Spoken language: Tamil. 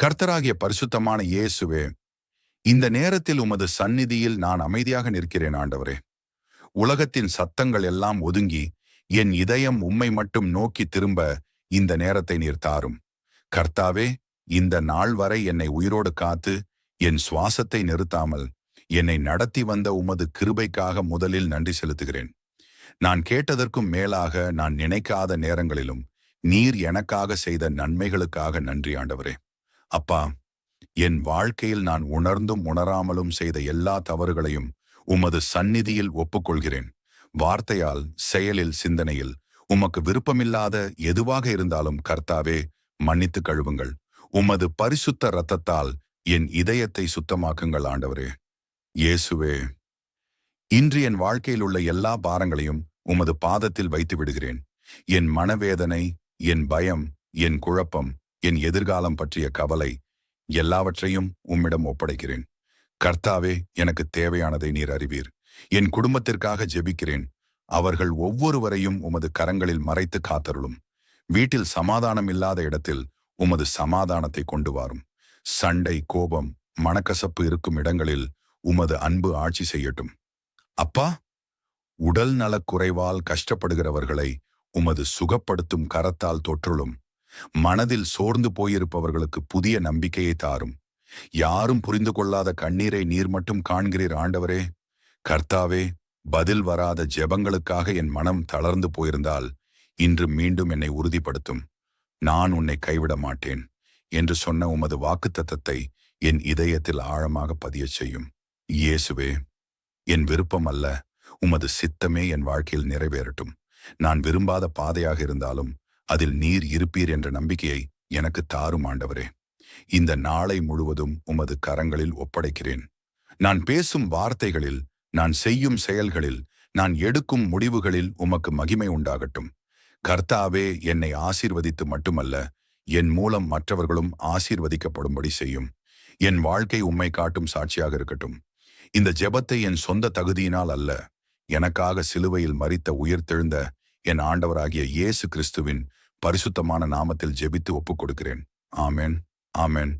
கர்த்தராகிய பரிசுத்தமான இயேசுவே இந்த நேரத்தில் உமது சந்நிதியில் நான் அமைதியாக நிற்கிறேன் ஆண்டவரே. உலகத்தின் சத்தங்கள் எல்லாம் ஒதுங்கி என் இதயம் உம்மை மட்டும் நோக்கி திரும்ப இந்த நேரத்தை நீர் தாரும். கர்த்தாவே இந்த நாள் வரை என்னை உயிரோடு காத்து என் சுவாசத்தை நிறுத்தாமல் என்னை நடத்தி வந்த உமது கிருபைக்காக முதலில் நன்றி செலுத்துகிறேன். நான் கேட்டதற்கும் மேலாக நான் நினைக்காத நேரங்களிலும் நீர் எனக்காக செய்த நன்மைகளுக்காக நன்றி ஆண்டவரே. அப்பா என் வாழ்க்கையில் நான் உணர்ந்தும் உணராமலும் செய்த எல்லா தவறுகளையும் உமது சந்நிதியில் ஒப்புக்கொள்கிறேன். வார்த்தையால் செயலில் சிந்தனையில் உமக்கு விருப்பமில்லாத எதுவாக இருந்தாலும் கர்த்தாவே மன்னித்து கழுவுங்கள். உமது பரிசுத்த இரத்தத்தால் என் இதயத்தை சுத்தமாக்குங்கள் ஆண்டவரே. இயேசுவே இன்று என் வாழ்க்கையில் உள்ள எல்லா பாரங்களையும் உமது பாதத்தில் வைத்து விடுகிறேன் என் மனவேதனை என் பயம் என் குழப்பம் என் எதிர்காலம் பற்றிய கவலை எல்லாவற்றையும் உம்மிடம் ஒப்படைக்கிறேன். கர்த்தாவே எனக்கு தேவையானதை நீர் அறிவீர். என் குடும்பத்திற்காக ஜெபிக்கிறேன். அவர்கள் ஒவ்வொருவரையும் உமது கரங்களில் மறைத்து காத்தருளும். வீட்டில் சமாதானம் இல்லாத இடத்தில் உமது சமாதானத்தை கொண்டு வாரும். சண்டை கோபம் மனக்கசப்பு இருக்கும் இடங்களில் உமது அன்பு ஆட்சி செய்யட்டும். அப்பா உடல் நலக்குறைவால் கஷ்டப்படுகிறவர்களை உமது சுகப்படுத்தும் கரத்தால் தொற்றுளும் மனதில் சோர்ந்து போயிருப்பவர்களுக்கு புதிய நம்பிக்கையை தாரும். யாரும் புரிந்து கொள்ளாத கண்ணீரை நீர் மட்டும் காண்கிறீர் ஆண்டவரே. கர்த்தாவே பதில் வராத ஜெபங்களுக்காக என் மனம் தளர்ந்து போயிருந்தால் இன்று மீண்டும் என்னை உறுதிப்படுத்தும். நான் உன்னை கைவிட மாட்டேன் என்று சொன்ன உமது வாக்குத்தத்தத்தை என் இதயத்தில் ஆழமாக பதியச் செய்யும். இயேசுவே என் விருப்பம் அல்ல உமது சித்தமே என் வாழ்க்கையில் நிறைவேறட்டும். நான் விரும்பாத பாதையாக இருந்தாலும் அதில் நீர் இருப்பீர் என்ற நம்பிக்கையை எனக்கு தாரும் ஆண்டவரே. இந்த நாளை முழுவதும் உமது கரங்களில் ஒப்படைக்கிறேன். நான் பேசும் வார்த்தைகளில் நான் செய்யும் செயல்களில் நான் எடுக்கும் முடிவுகளில் உமக்கு மகிமை உண்டாகட்டும். கர்த்தாவே என்னை ஆசீர்வதித்து மட்டுமல்ல என் மூலம் மற்றவர்களும் ஆசீர்வதிக்கப்படும்படி செய்யும். என் வாழ்க்கை உம்மை காட்டும் சாட்சியாக இருக்கட்டும். இந்த ஜெபத்தை என் சொந்த தகுதியினால் அல்ல எனக்காக சிலுவையில் மறித்த உயிர்த்தெழுந்த என் ஆண்டவராகிய இயேசு கிறிஸ்துவின் பரிசுத்தமான நாமத்தில் ஜெபித்து ஒப்புக் கொடுக்கிறேன் ஆமேன். ஆமேன்.